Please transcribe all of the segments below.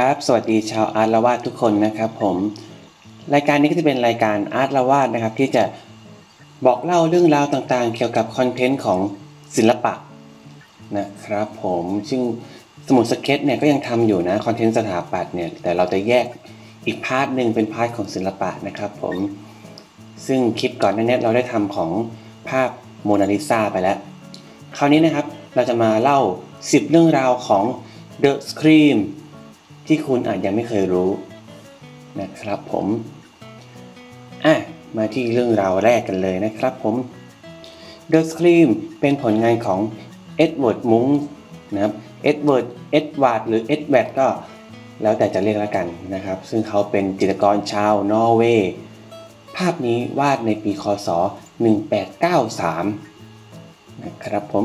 ครับ สวัสดีชาวอาร์ตละวาดทุกคนนะครับผม รายการนี้ก็จะเป็นรายการอาร์ตละวาดนะครับ ที่จะบอกเล่าเรื่องราวต่างๆ เกี่ยวกับคอนเทนต์ของศิลปะนะครับผมซึ่งสมุดสเก็ตเนี่ยก็ยังทำอยู่นะคอนเทนต์สถาปัตย์เนี่ยแต่เราจะแยกอีกพาร์ทหนึ่งเป็นพาร์ทของศิลปะนะครับผมซึ่งคลิปก่อนหน้านี้เราได้ทำของภาพโมนาลิซาไปแล้ว คราวนี้นะครับเราจะมาเล่า 10 เรื่องราวของ The Scream ที่คุณอาจยังไม่เคยรู้นะครับผมอะมาที่เรื่องราวแรกกันเลยนะครับผม The Scream เป็นผลงานของเอ็ดเวิร์ดมุงนะครับเอ็ดเวิร์ดเอ็ดวาร์ดหรือเอ็ดแวดก็แล้วแต่จะเรียกแล้วกันนะครับ ซึ่งเขาเป็นจิตรกรชาวนอร์เวย์ภาพนี้วาดในปีคศ 1893 นะครับผม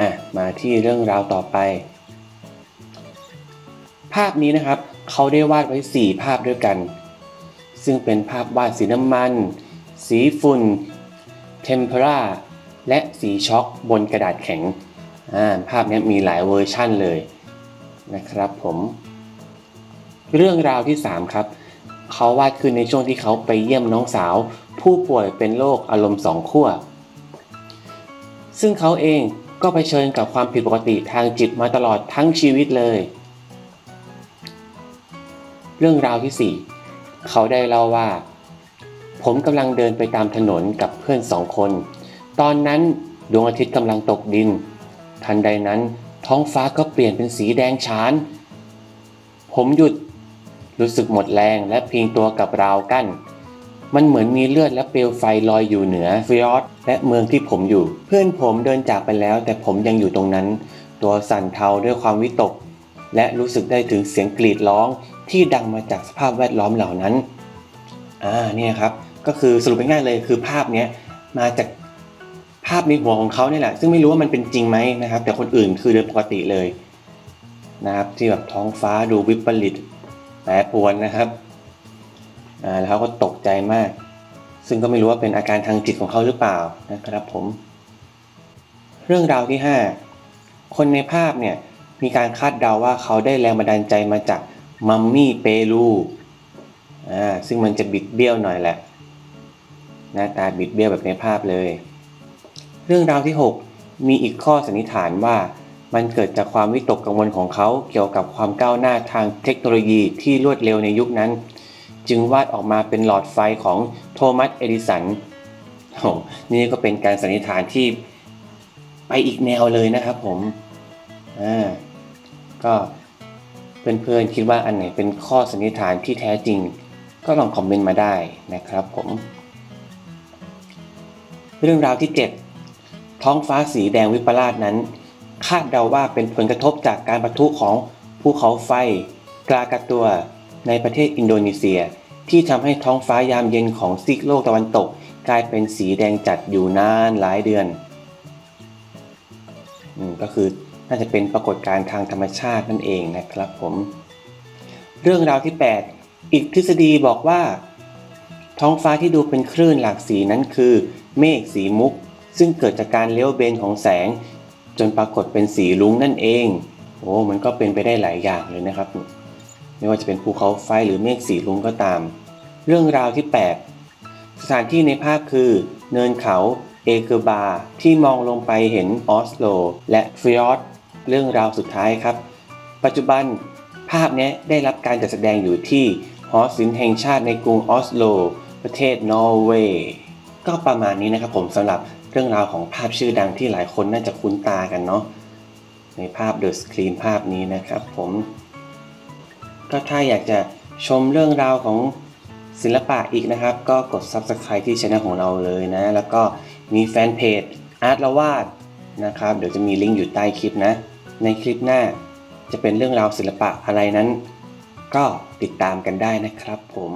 อะ มาที่เรื่องราวต่อไป ภาพนี้นะครับเขาได้วาดไว้ 4 ภาพด้วยกัน ซึ่งเป็นภาพวาดสีน้ำมัน สีฝุ่นเทมเพราและสีช็อกบนกระดาษแข็งภาพนี้มีหลายเวอร์ชั่นเลยนะครับผมเรื่องราวที่ 3 ครับ เขาวาดขึ้นในช่วงที่เขาไปเยี่ยมน้องสาว ผู้ป่วยเป็นโรคอารมณ์สองขั้ว ซึ่งเขาเองก็ไปเผชิญกับความผิดปกติทางจิตมาตลอดทั้งชีวิตเลย เรื่องราวที่ 4 เขาได้เล่าว่า ผมกำลังเดินไปตามถนนกับเพื่อนสองคน ตอนนั้นดวงอาทิตย์กำลังตกดิน ทันใดนั้นท้องฟ้าก็เปลี่ยนเป็นสีแดงฉาน ผมหยุดรู้สึกหมดแรงและพิงตัวกับราวกั้น มันเหมือนมีเลือดและเปลวไฟลอยอยู่เหนือฟิยอร์ดและเมืองที่ผมอยู่ เพื่อนผมเดินจากไปแล้ว แต่ผมยังอยู่ตรงนั้น ตัวสั่นเทาด้วยความวิตก และรู้สึกได้ถึงเสียงกรีดร้อง ที่ดังมาจากสภาพแวดล้อมเหล่านั้นอ่าเนี่ยครับก็คือสรุปง่ายๆเลยคือภาพเนี้ยมาจากภาพในหัวของเขาเนี่ยแหละซึ่งไม่รู้ว่ามันเป็นจริงไหมนะครับ แต่คนอื่นคือเดินปกติเลยนะครับ ที่แบบท้องฟ้าดูวิปริตแปรปรวนนะครับอ่าแล้วเขาก็ตกใจมาก ซึ่งก็ไม่รู้ว่าเป็นอาการทางจิตของเขาหรือเปล่านะครับผม เรื่องราวที่ 5 คนในภาพเนี่ยมีการคาดเดาว่าเขาได้แรงบันดาลใจมาจาก มัมมี่เปรูอ่าซึ่งมันจะบิดเบี้ยวหน่อยแหละ หน้าตาบิดเบี้ยวแบบในภาพเลย เรื่องราวที่ 6 มีอีกข้อสันนิษฐานว่ามันเกิดจากความวิตกกังวลของเขาเกี่ยวกับความก้าวหน้าทางเทคโนโลยีที่รวดเร็วในยุคนั้น จึงวาดออกมาเป็นหลอดไฟของโทมัสเอดิสันโหนี่ก็เป็นการสันนิษฐานที่ไปอีกแนวเลยนะครับผมอ่าก็ เพื่อนๆคิดว่าอันไหนเป็นข้อสันนิษฐานที่แท้จริง ก็ลองคอมเมนต์มาได้นะครับผม เรื่องราวที่ 7 ท้องฟ้าสีแดงวิปลาสนั้น คาดเดาว่าเป็นผลกระทบจากการปะทุของภูเขาไฟกรากาตัวในประเทศอินโดนีเซีย ที่ทำให้ท้องฟ้ายามเย็นของซีกโลกตะวันตก กลายเป็นสีแดงจัดอยู่นานหลายเดือนอืมก็คือ น่าจะเป็นปรากฏการณ์ทางธรรมชาตินั่นเองนะครับผม เรื่องราวที่ 8 อีกทฤษฎีบอกว่า ท้องฟ้าที่ดูเป็นคลื่นหลากสีนั้นคือ เมฆสีมุก ซึ่งเกิดจากการเลี้ยวเบนของแสง จนปรากฏเป็นสีรุ้งนั่นเองโอ้มันก็เป็นไปได้หลายอย่างเลยนะครับ ไม่ว่าจะเป็นภูเขาไฟหรือเมฆสีรุ้งก็ตาม เรื่องราวที่ 8 สถานที่ในภาพคือ เนินเขาเอเกอร์บาที่มองลงไปเห็นออสโล และฟริออด เรื่องราวสุดท้ายครับ ปัจจุบันภาพนี้ได้รับการจัดแสดงอยู่ที่หอศิลป์แห่งชาติในกรุงออสโล ประเทศนอร์เวย์ก็ประมาณนี้นะครับผมสำหรับเรื่องราวของภาพชื่อดังที่หลายคนน่าจะคุ้นตากันเนาะในภาพ The Screen ภาพนี้นะครับผม ก็ถ้าอยากจะชมเรื่องราวของศิลปะอีกนะครับ ก็กด Subscribe ที่ช่องของเราเลยนะ แล้วก็มีแฟนเพจอาร์ตละวาดนะครับ เดี๋ยวจะมีลิงก์อยู่ใต้คลิปนะ ในคลิปหน้าจะเป็นเรื่องราวศิลปะอะไรนั้น ก็ติดตามกันได้นะครับผม